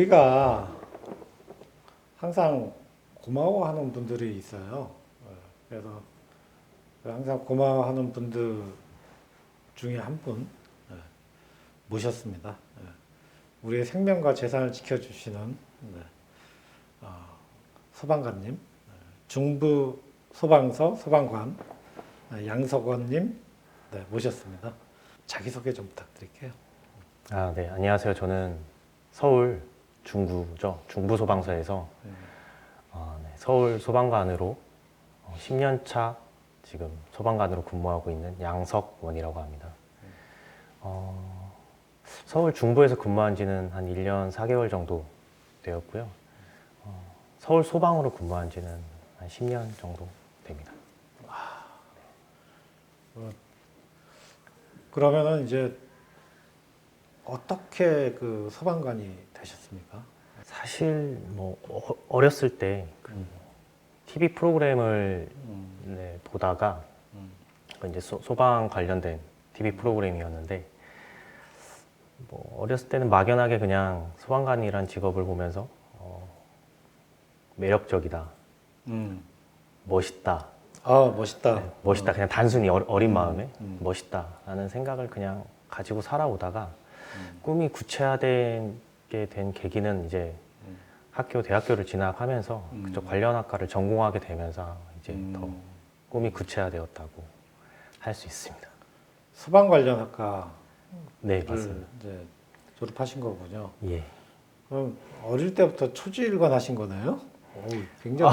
우리가 항상 고마워하는 분들이 있어요. 어, 그래서 항상 고마워하는 분들 중에 한 분 모셨습니다. 예. 우리의 생명과 재산을 지켜주시는 네, 어, 소방관님, 어, 중부 소방서 소방관 어, 양석원님 네, 모셨습니다. 자기소개 좀 부탁드릴게요. 아, 네. 안녕하세요. 저는 서울 중구죠. 중부 소방서에서 네. 어, 네, 서울 소방관으로 10년 차 지금 소방관으로 근무하고 있는 양석원이라고 합니다. 어, 서울 중부에서 근무한 지는 한 1년 4개월 정도 되었고요. 어, 서울 소방으로 근무한 지는 한 10년 정도 됩니다. 그러면은 이제 어떻게 그 소방관이 되셨습니까? 사실 뭐 어- 어렸을 때 TV 프로그램을 음, 네, 보다가 음. 그 이제 소, 소방 관련된 TV 프로그램이었는데 뭐 어렸을 때는 막연하게 그냥 소방관이란 직업을 보면서 어, 매력적이다, 음. 멋있다, 아 멋있다. 네, 멋있다 그냥 단순히 어, 어린 마음에 음. 멋있다라는 생각을 그냥 가지고 살아오다가 음. 꿈이 구체화 되게 된 계기는 이제 음. 학교 대학교를 진학하면서 음. 그쪽 관련 학과를 전공하게 되면서 이제 음. 더 꿈이 구체화되었다고 할 수 있습니다. 소방 관련 학과를 네 맞습니다. 이제 졸업하신 거군요. 예. 그럼 어릴 때부터 초지일관 하신 거네요? 오, 굉장히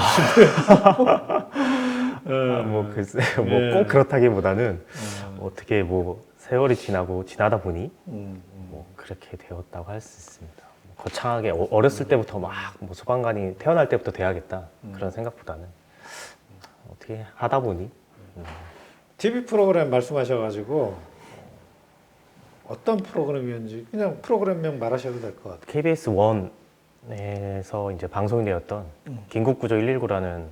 아, 뭐 글쎄 예. 뭐꼭 그렇다기보다는 어, 어떻게 뭐 세월이 지나고 지나다 보니 음, 음. 뭐 그렇게 되었다고 할 수 있습니다. 뭐 거창하게 어- 어렸을 때부터 막 뭐 소방관이 태어날 때부터 돼야겠다 음. 그런 생각보다는 어떻게 하다 보니 TV 프로그램 말씀하셔가지고 어떤 프로그램이었는지 그냥 프로그램명 말하셔도 될 것 같아요. KBS 1에서 이제 방송이 되었던 음. 긴급구조 119라는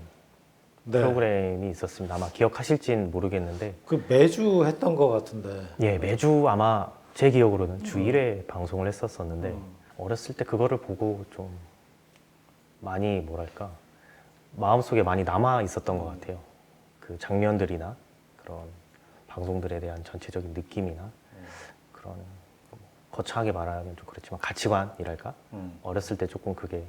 네. 프로그램이 있었습니다. 아마 기억하실진 모르겠는데 그 매주 했던 것 같은데. 예 매주 아마 제 기억으로는 주 1회 방송을 했었었는데 음. 어렸을 때 그거를 보고 좀 많이 뭐랄까 마음속에 많이 남아 있었던 것 같아요. 그 장면들이나 그런 방송들에 대한 전체적인 느낌이나 그런 뭐 거창하게 말하면 좀 그렇지만 가치관이랄까 음. 어렸을 때 조금 그게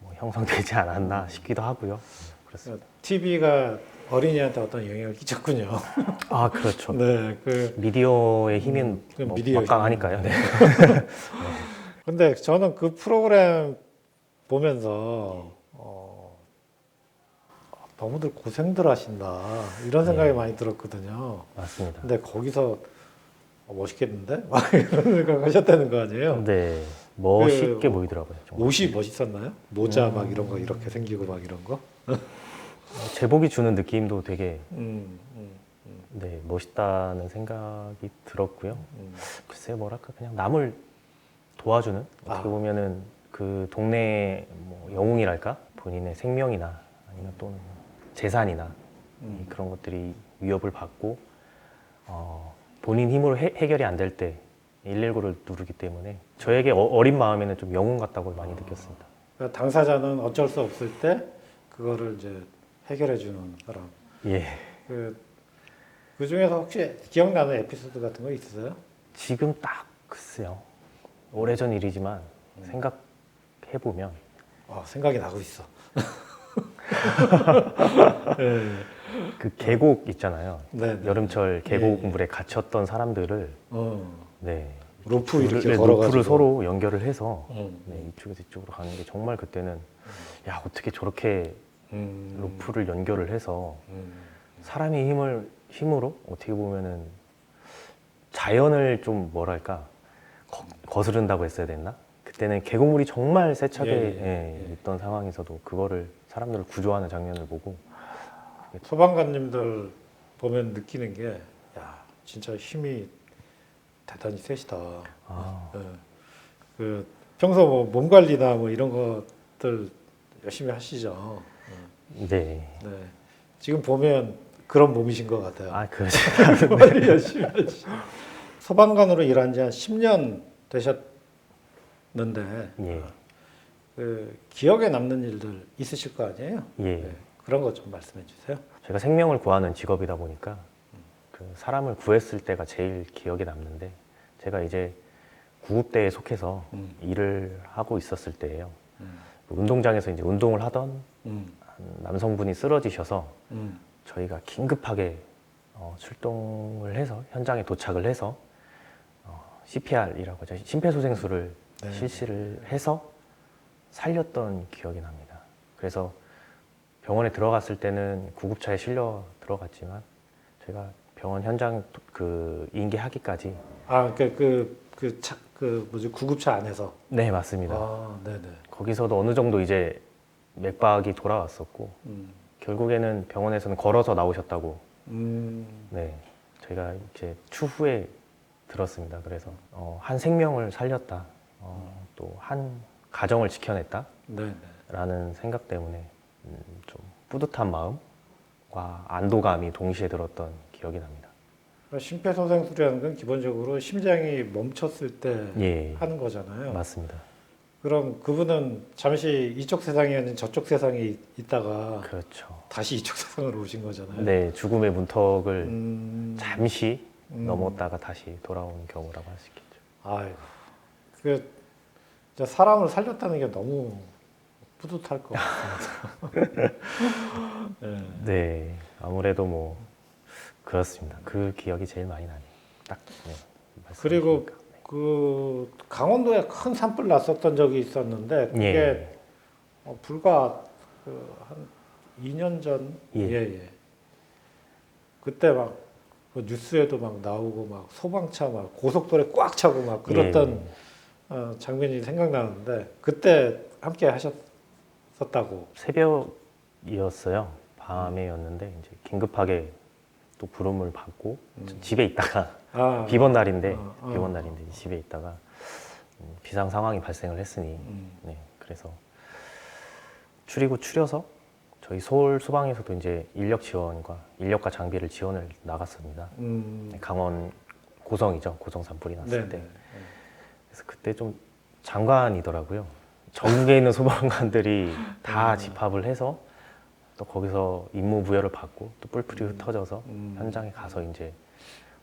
뭐 형성되지 않았나 싶기도 하고요. 그렇습니다. TV가 어린이한테 어떤 영향을 끼쳤군요. 아 그렇죠. 네, 그 미디어의 힘은 음, 그 뭐 미디어의 막강하니까요. 네. 근데 저는 그 프로그램 보면서 어, 너무들 고생들 하신다 이런 생각이 네. 많이 들었거든요. 맞습니다. 근데 거기서 어, 멋있겠는데? 막 이런 생각 하셨다는 거 아니에요? 네, 멋있게 그 보이더라고요. 정말. 옷이 멋있었나요? 모자 음. 막 이런 거 이렇게 생기고 막 이런 거? 제복이 주는 느낌도 되게 음, 음, 음, 네, 멋있다는 생각이 들었고요. 음. 글쎄 뭐랄까 그냥 남을 도와주는 어떻게 아. 보면은 그 동네 뭐 영웅이랄까 본인의 생명이나 아니면 또는 재산이나 음. 그런 것들이 위협을 받고 어, 본인 힘으로 해, 해결이 안 될 때 119를 누르기 때문에 저에게 어, 린 마음에는 좀 영웅 같다고 많이 느꼈습니다. 그러니까 당사자는 어쩔 수 없을 때 그거를 이제 해결해 주는 사람. 예. 그, 그 중에서 혹시 기억나는 에피소드 같은 거 있으세요? 지금 딱 글쎄요. 오래전 일이지만 음. 생각해 보면 아, 생각이 나고 있어. 네. 그 계곡 있잖아요. 네. 네. 여름철 계곡 예, 예. 물에 갇혔던 사람들을 어, 네. 로프 이렇게 네, 걸어가지고. 로프를 서로 연결을 해서 음, 네, 이쪽에서 이쪽으로 가는 게 정말 그때는 야 어떻게 저렇게 음, 로프를 연결을 해서 음, 사람의 힘을 힘으로 어떻게 보면은 자연을 좀 뭐랄까 거, 거스른다고 했어야 됐나? 그때는 계곡물이 정말 세차게 예, 예, 예, 예. 있던 상황에서도 그거를 사람들을 구조하는 장면을 보고 소방관님들 보면 느끼는 게, 야, 진짜 힘이 대단히 세시다. 아, 예. 그 평소 뭐 몸 관리나 뭐 이런 것들 열심히 하시죠. 네. 네. 지금 보면 그런 몸이신 것 같아요. 아, 그 열심히 하시. 소방관으로 일한 지 한 10년 되셨다고 있는데 예. 그 기억에 남는 일들 있으실 거 아니에요? 예. 네. 그런 거 좀 말씀해 주세요. 제가 생명을 구하는 직업이다 보니까 그 사람을 구했을 때가 제일 기억에 남는데 제가 이제 구급대에 속해서 음. 일을 하고 있었을 때예요. 음. 운동장에서 이제 운동을 하던 음. 한 남성분이 쓰러지셔서 음. 저희가 긴급하게 어, 출동을 해서 현장에 도착을 해서 어, CPR이라고 하죠. 심폐소생술을 네. 실시를 해서 살렸던 기억이 납니다. 그래서 병원에 들어갔을 때는 구급차에 실려 들어갔지만 제가 병원 현장 도- 그 인계하기까지 아, 그그그차그 그 뭐지 구급차 안에서. 네 맞습니다. 아, 네, 네. 거기서도 어느 정도 이제 맥박이 돌아왔었고 음. 결국에는 병원에서는 걸어서 나오셨다고 음. 네, 저희가 이제 추후에 들었습니다. 그래서 어, 한 생명을 살렸다, 어, 또 한 가정을 지켜냈다라는 네, 네. 생각 때문에 음, 좀 뿌듯한 마음과 안도감이 동시에 들었던 기억이 납니다. 심폐소생술이라는 건 기본적으로 심장이 멈췄을 때 예, 하는 거잖아요. 맞습니다. 그럼 그분은 잠시 이쪽 세상이 아닌 저쪽 세상에 있다가 그렇죠. 다시 이쪽 세상으로 오신 거잖아요. 네, 죽음의 문턱을 음, 잠시 음. 넘었다가 다시 돌아온 경우라고 할 수 있겠죠. 아이고, 그 진짜 사람을 살렸다는 게 너무 뿌듯할 것 같아요. 네. 네, 아무래도 뭐 그렇습니다. 그 기억이 제일 많이 나네요. 딱 네, 그리고. 그 강원도에 큰 산불 났었던 적이 있었는데 그게 예. 어, 불과 그 한 2년 전 예. 예, 예. 그때 막그 뉴스에도 막 나오고 막 소방차 막 고속도로에 꽉 차고 막 그랬던 예. 어, 장면이 생각나는데 그때 함께 하셨었다고. 새벽이었어요. 밤에였는데 이제 긴급하게 또 부름을 받고 음. 집에 있다가 아, 비번 날인데 어, 어. 비번 날인데 집에 있다가 음, 비상 상황이 발생을 했으니 음, 네 그래서 추리고 추려서 저희 서울 소방에서도 이제 인력 지원과 인력과 장비를 지원을 나갔습니다. 음, 네, 강원 고성이죠 고성 산불이 났을 네, 때 그래서 그때 좀 장관이더라고요. 전국에 있는 소방관들이 다 음. 집합을 해서 또 거기서 임무 부여를 받고 또 뿔뿔이 음. 흩어져서 음. 현장에 가서 이제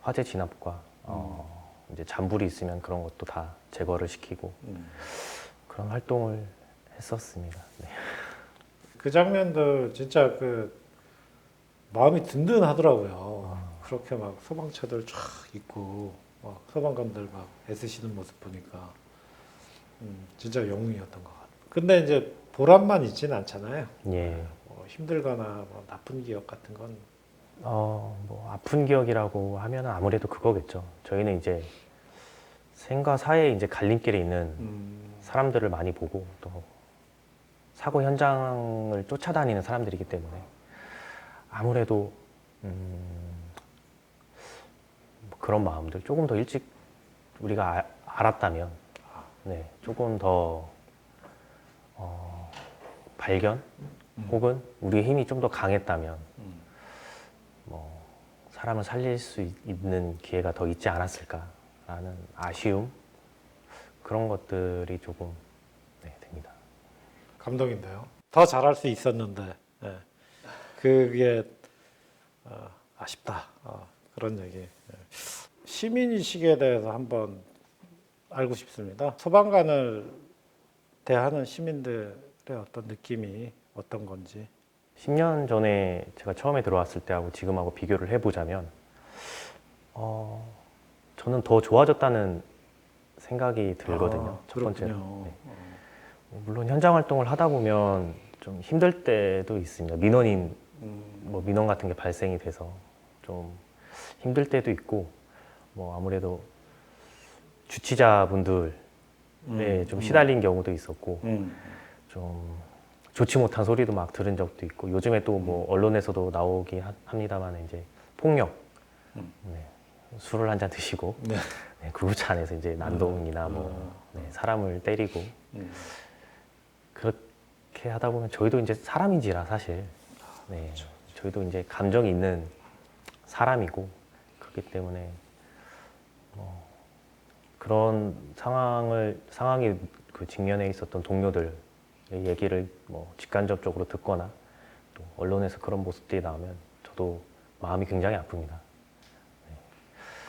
화재 진압과 어, 이제 잔불이 있으면 그런 것도 다 제거를 시키고 음. 그런 활동을 했었습니다. 네. 그 장면도 진짜 그 마음이 든든하더라고요. 아. 그렇게 막 소방차들 쫙 있고 막 소방관들 막 애쓰시는 모습 보니까 음, 진짜 영웅이었던 것 같아요. 근데 이제 보람만 있지는 않잖아요. 예. 뭐 힘들거나 뭐 나쁜 기억 같은 건 어, 뭐 아픈 기억이라고 하면 아무래도 그거겠죠. 저희는 이제 생과 사의 이제 갈림길에 있는 음, 사람들을 많이 보고 또 사고 현장을 쫓아다니는 사람들이기 때문에 아무래도 음, 뭐 그런 마음들 조금 더 일찍 우리가 아- 알았다면 네, 조금 더 어, 발견 음. 혹은 우리의 힘이 좀 더 강했다면 음. 뭐 사람을 살릴 수 있- 있는 기회가 더 있지 않았을까라는 아쉬움 그런 것들이 조금. 감동인데요. 더 잘할 수 있었는데 예. 그게 어, 아쉽다 어, 그런 얘기. 예. 시민의식에 대해서 한번 알고 싶습니다. 소방관을 대하는 시민들의 어떤 느낌이 어떤 건지. 10년 전에 제가 처음에 들어왔을 때하고 지금하고 비교를 해보자면 어, 저는 더 좋아졌다는 생각이 들거든요. 아, 첫. 그렇군요. 네. 어, 물론 현장 활동을 하다 보면 좀 힘들 때도 있습니다. 민원인 음, 뭐 민원 같은 게 발생이 돼서 좀 힘들 때도 있고 뭐 아무래도 주치자분들에 음, 좀 음, 시달린 경우도 있었고 음, 좀 좋지 못한 소리도 막 들은 적도 있고 요즘에 또 뭐 언론에서도 나오긴 하- 합니다만 이제 폭력 음. 네. 술을 한 잔 드시고 네. 네, 구급차 안에서 이제 난동이나 뭐 음. 네, 사람을 때리고 음. 그렇게 하다 보면 저희도 이제 사람인지라 사실 네, 저희도 이제 감정이 있는 사람이고 그렇기 때문에 뭐 그런 상황을 상황이 그 직면에 있었던 동료들의 얘기를 뭐 직간접적으로 듣거나 또 언론에서 그런 모습들이 나오면 저도 마음이 굉장히 아픕니다.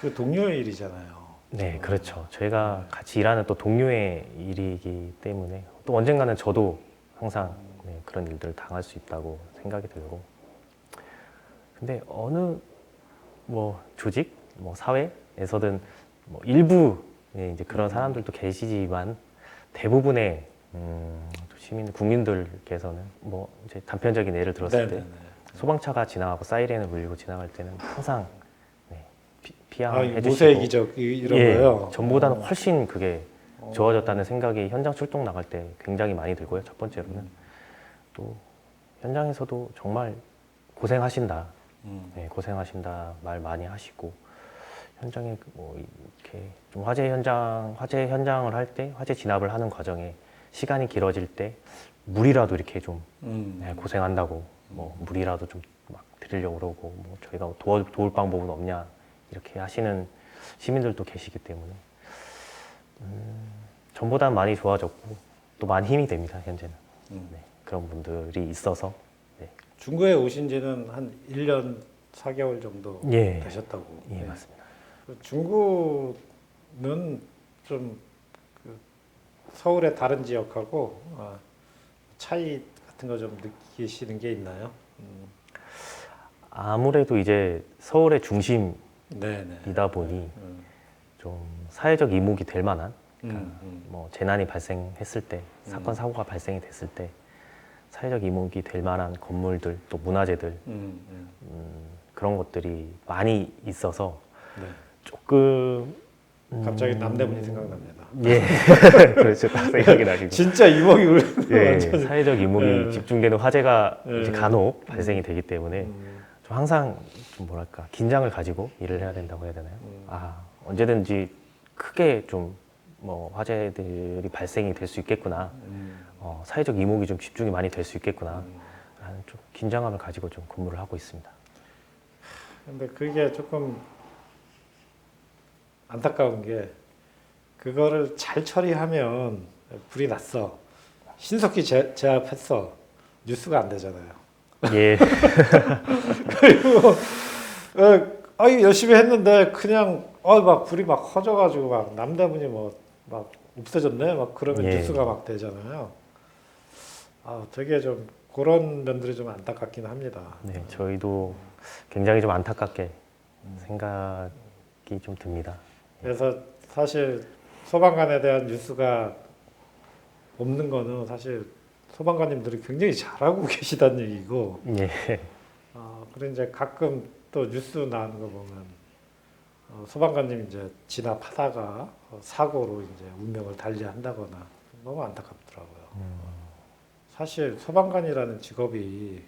그 동료의 일이잖아요. 네, 그렇죠. 저희가 같이 일하는 또 동료의 일이기 때문에 또 언젠가는 저도 항상 네, 그런 일들을 당할 수 있다고 생각이 들고. 근데 어느 뭐 조직, 뭐 사회에서든 뭐 일부 예, 이제 그런 사람들도 계시지만 대부분의 음, 또 시민 국민들께서는 뭐 이제 단편적인 예를 들었을 때 네네네. 소방차가 지나가고 사이렌을 울리고 지나갈 때는 항상 네, 피, 아, 피항해 이 주시고 모세의 기적 이- 이런 예, 거요. 전보다는 어. 훨씬 그게 어. 좋아졌다는 생각이 현장 출동 나갈 때 굉장히 많이 들고요. 첫 번째로는 음. 또 현장에서도 정말 고생하신다, 음. 네, 고생하신다 말 많이 하시고 현장에 뭐 이렇게 좀 화재 현장 화재 현장을 할 때 화재 진압을 하는 과정에 시간이 길어질 때 물이라도 이렇게 좀 음. 네, 고생한다고 뭐 물이라도 좀 막 드리려고 그러고 뭐 저희가 도와, 도울 방법은 없냐 이렇게 하시는 시민들도 계시기 때문에 음, 전보다 많이 좋아졌고 또 많이 힘이 됩니다 현재는 음. 네, 그런 분들이 있어서 네. 중국에 오신 지는 한 1년 4개월 정도 예. 되셨다고. 예 네. 맞습니다 그 중국은 좀 그 서울의 다른 지역하고 아, 차이 같은 거 좀 느끼시는 게 있나요? 음. 아무래도 이제 서울의 중심이다 네네. 보니 음. 좀 사회적 이목이 될 만한 음, 음. 뭐 재난이 발생했을 때 사건 음. 사고가 발생이 됐을 때 사회적 이목이 될 만한 건물들 또 문화재들 음, 음. 음, 그런 것들이 많이 있어서 네. 조금 음, 갑자기 남대문이 생각납니다. 예 그렇죠 딱 생각이 나시고 진짜 이목이 울. 예, 완전. 사회적 이목이 예. 집중되는 화재가 예. 이제 간혹 발생이 되기 때문에 음, 좀 항상 좀 뭐랄까 긴장을 가지고 일을 해야 된다고 해야 되나요? 음. 아 언제든지 크게 좀 뭐 화재들이 발생이 될 수 있겠구나. 음, 어, 사회적 이목이 좀 집중이 많이 될 수 있겠구나. 음. 라는 좀 긴장감을 가지고 좀 근무를 하고 있습니다. 근데 그게 조금 안타까운 게 그거를 잘 처리하면 불이 났어. 신속히 제, 제압했어. 뉴스가 안 되잖아요. 예, 그리고 어, 아이 열심히 했는데 그냥 어막 불이 막 커져가지고 막 남대문이 뭐 막 없어졌네 막 그러면 예. 뉴스가 막 되잖아요. 아 되게 좀 그런 면들이 좀 안타깝긴 합니다. 네, 저희도 굉장히 좀 안타깝게 음. 생각이 좀 듭니다. 그래서 사실 소방관에 대한 뉴스가 없는 거는 사실 소방관님들이 굉장히 잘하고 계시다는 얘기고 예, 아, 그리고 이제 가끔 또 뉴스 나오는 거 보면 어, 소방관님 이제 진압하다가 어, 사고로 이제 운명을 달리한다거나 너무 안타깝더라고요. 사실 소방관이라는 직업이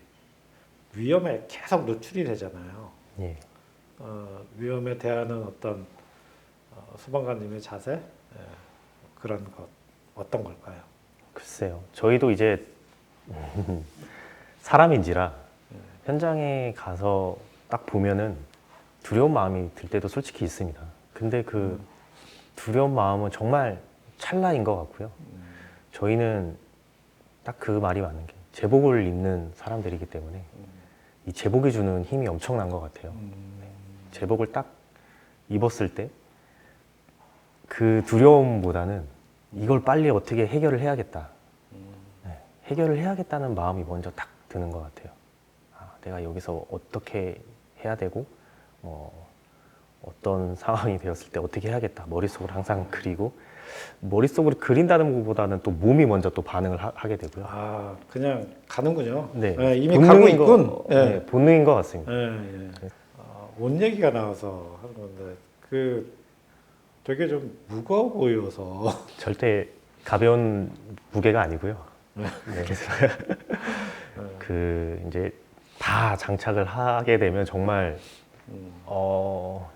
위험에 계속 노출이 되잖아요. 예. 어, 위험에 대하는 어떤 어, 소방관님의 자세 예, 그런 것 어떤 걸까요? 글쎄요. 저희도 이제 사람인지라 네. 현장에 가서 딱 보면은 두려운 마음이 들 때도 솔직히 있습니다. 근데 그 음. 두려운 마음은 정말 찰나인 것 같고요. 음, 저희는 딱 그 말이 맞는 게 제복을 입는 사람들이기 때문에 음, 이 제복이 주는 힘이 엄청난 것 같아요. 음, 제복을 딱 입었을 때 그 두려움보다는 이걸 빨리 어떻게 해결을 해야겠다. 음, 네, 해결을 해야겠다는 마음이 먼저 딱 드는 것 같아요. 아, 내가 여기서 어떻게 해야 되고, 뭐, 어떤 상황이 되었을 때 어떻게 해야겠다. 머릿속으로 항상 그리고, 머릿속으로 그린다는 것보다는 또 몸이 먼저 또 반응을 하, 게 되고요. 아 그냥 가는군요. 네, 예, 이미 가고 거- 있군. 예. 네, 본능인 것 같습니다. 예, 예. 아, 옷 얘기가 나와서 하는 건데 그 되게 좀 무거워 보여서 절대 가벼운 무게가 아니고요. 네. 네. 그 이제 다 장착을 하게 되면 정말 음, 어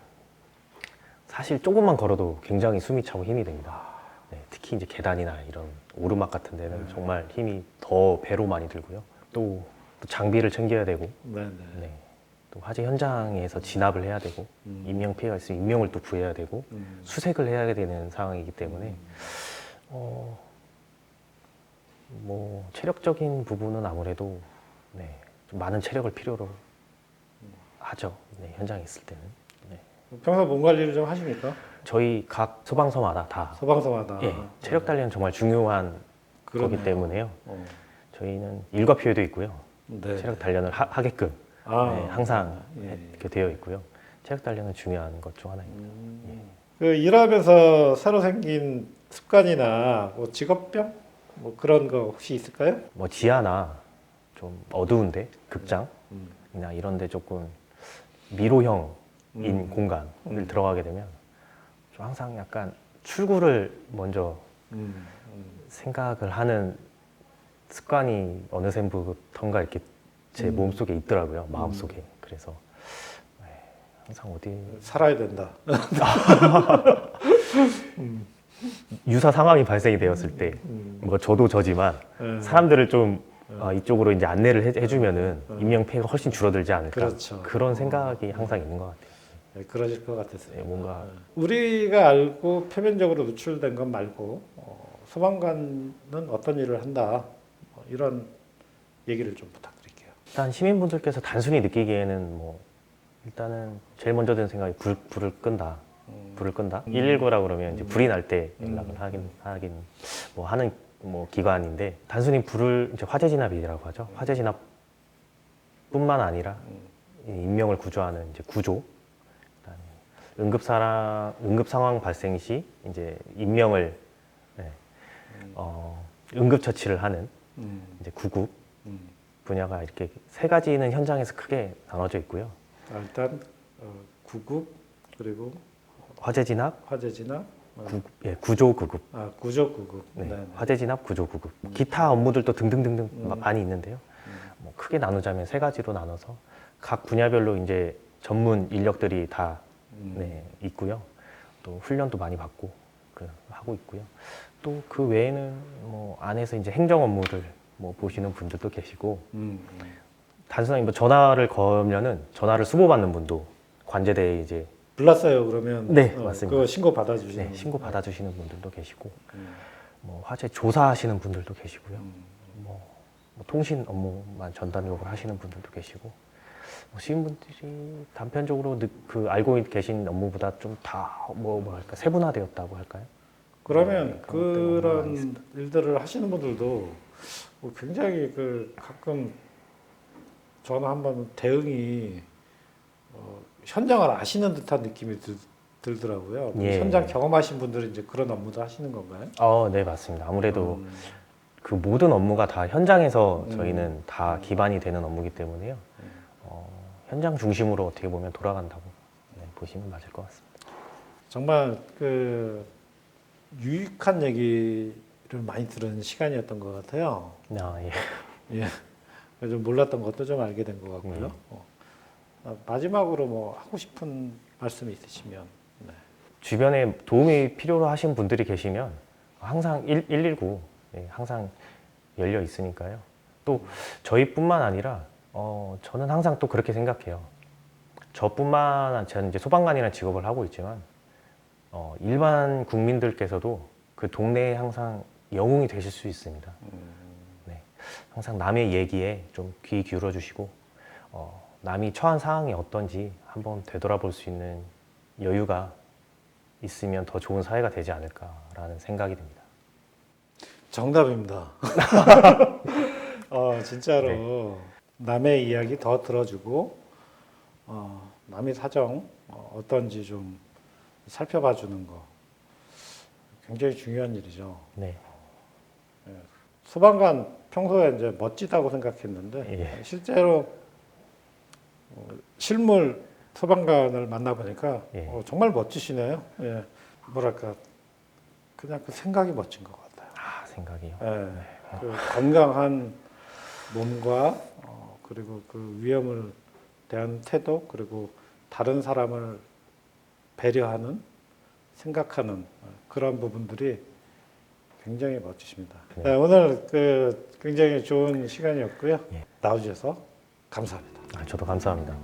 사실 조금만 걸어도 굉장히 숨이 차고 힘이 됩니다. 네, 특히 이제 계단이나 이런 오르막 같은 데는 음. 정말 힘이 더 배로 많이 들고요. 또, 또 장비를 챙겨야 되고, 네 네. 네. 또 화재 현장에서 진압을 해야 되고 음. 인명 피해가 있으면 인명을 또 구해야 되고 음. 수색을 해야 되는 상황이기 때문에 어, 뭐 체력적인 부분은 아무래도 네, 좀 많은 체력을 필요로 하죠. 네, 현장에 있을 때는. 네. 평소 몸 관리를 좀 하십니까? 저희 각 소방서마다 다 소방서마다. 예, 체력 단련은 정말 중요한 아. 그러네요. 거기 때문에요. 어. 저희는 일과 피해도 있고요. 네. 체력 단련을 하, 게끔 아, 네, 항상 예. 해- 이렇게 되어 있고요. 체력 단련은 중요한 것 중 하나입니다. 음. 그 일하면서 새로 생긴 습관이나 뭐 직업병 뭐 그런 거 혹시 있을까요? 뭐 지하나 좀 어두운데 극장이나 음. 이런데 조금 미로형인 음. 공간을 음. 들어가게 되면 좀 항상 약간 출구를 먼저 음. 음. 생각을 하는 습관이 어느새부턴가 이렇게 제 음. 몸속에 있더라고요. 마음속에. 그래서 네, 항상 어디 살아야 된다. 유사 상황이 발생이 되었을 때 음. 뭐 저도 저지만 예. 사람들을 좀 어, 이쪽으로 이제 안내를 해, 주면은 음. 인명 피해가 훨씬 줄어들지 않을까 그렇죠. 런 생각이 항상 있는 것 같아요. 네, 그러실 것 같았어요. 네, 뭔가 우리가 알고 표면적으로 노출된 것 말고 어, 소방관은 어떤 일을 한다 어, 이런 얘기를 좀 부탁드릴게요. 일단 시민분들께서 단순히 느끼기에는 뭐 일단은 제일 먼저 드는 생각이 불, 불을 끈다. 음. 불을 끈다. 음. 119라 그러면 이제 음. 불이 날때 음. 연락을 하긴 하긴 뭐 하는 뭐 기관인데 단순히 불을 이제 화재 진압이라고 하죠. 화재 진압뿐만 아니라 이 인명을 구조하는 이제 구조, 그다음에 응급 사랑 응급 상황 발생 시 이제 인명을 네, 어, 응급 처치를 하는 음. 이제 구급 음. 분야가 이렇게 세 가지는 현장에서 크게 나눠져 있고요. 아, 일단 어, 구급 그리고 화재 진압, 화재 진압, 어, 구, 예, 구조 구급, 아 구조 구급. 네, 네. 화재 진압, 구조 구급, 기타 업무들도 등등등등 음. 마- 많이 있는데요. 음. 뭐 크게 나누자면 세 가지로 나눠서 각 분야별로 이제 전문 인력들이 다 음. 네, 있고요. 또 훈련도 많이 받고 그, 하고 있고요. 또 그 외에는 뭐 안에서 이제 행정 업무를 뭐 보시는 분들도 계시고 음. 단순하게 뭐 전화를 걸면은 전화를 수보받는 분도 관제대에 이제 불났어요 그러면 네, 어, 맞습니다. 그거 신고 받아주시는 네, 신고 받아주시는 분들도 계시고 음. 뭐 화재 조사하시는 분들도 계시고요. 음. 뭐, 뭐 통신 업무만 전담적으로 하시는 분들도 계시고 뭐 시민분들이 단편적으로 느- 그 알고 계신 업무보다 좀 다뭐 뭐랄까 세분화되었다고 할까요? 그러면 네, 그런 일들을 하시는 분들도 뭐 굉장히 그 가끔 저는 한번 대응이 어, 현장을 아시는 듯한 느낌이 들, 들더라고요. 그 예. 현장 경험하신 분들은 이제 그런 업무도 하시는 건가요? 어, 네 맞습니다. 아무래도 음, 그 모든 업무가 다 현장에서 음. 저희는 다 기반이 되는 업무이기 때문에요. 음. 어, 현장 중심으로 어떻게 보면 돌아간다고 네, 보시면 맞을 것 같습니다. 정말 그 유익한 얘기를 많이 들은 시간이었던 것 같아요. 아, 예. 예. 좀 몰랐던 것도 좀 알게 된 것 같고요. 음. 어. 아, 마지막으로 뭐 하고 싶은 말씀이 있으시면. 네. 주변에 도움이 필요로 하신 분들이 계시면 항상 1, 119 예, 항상 열려 있으니까요. 또 저희뿐만 아니라 어, 저는 항상 또 그렇게 생각해요. 저뿐만 저는 이제 소방관이라는 직업을 하고 있지만 어, 일반 국민들께서도 그 동네에 항상 영웅이 되실 수 있습니다. 네, 항상 남의 얘기에 좀 귀 기울여 주시고 어, 남이 처한 상황이 어떤지 한번 되돌아볼 수 있는 여유가 있으면 더 좋은 사회가 되지 않을까라는 생각이 듭니다. 정답입니다. 어, 진짜로 네. 남의 이야기 더 들어주고 어, 남의 사정 어, 어떤지 좀 살펴봐 주는 거 굉장히 중요한 일이죠. 네, 소방관 평소에 이제 멋지다고 생각했는데 예. 실제로 어, 실물 소방관을 만나보니까 예. 어, 정말 멋지시네요. 예. 뭐랄까 그냥 그 생각이 멋진 것 같아요. 아 생각이요. 예. 그 건강한 몸과 어, 그리고 그 위험을 대한 태도 그리고 다른 사람을 배려하는 생각하는 어, 그런 부분들이 굉장히 멋지십니다. 네. 네, 오늘 그 굉장히 좋은 시간이었고요. 예. 나와주셔서 감사합니다. 아, 저도 감사합니다.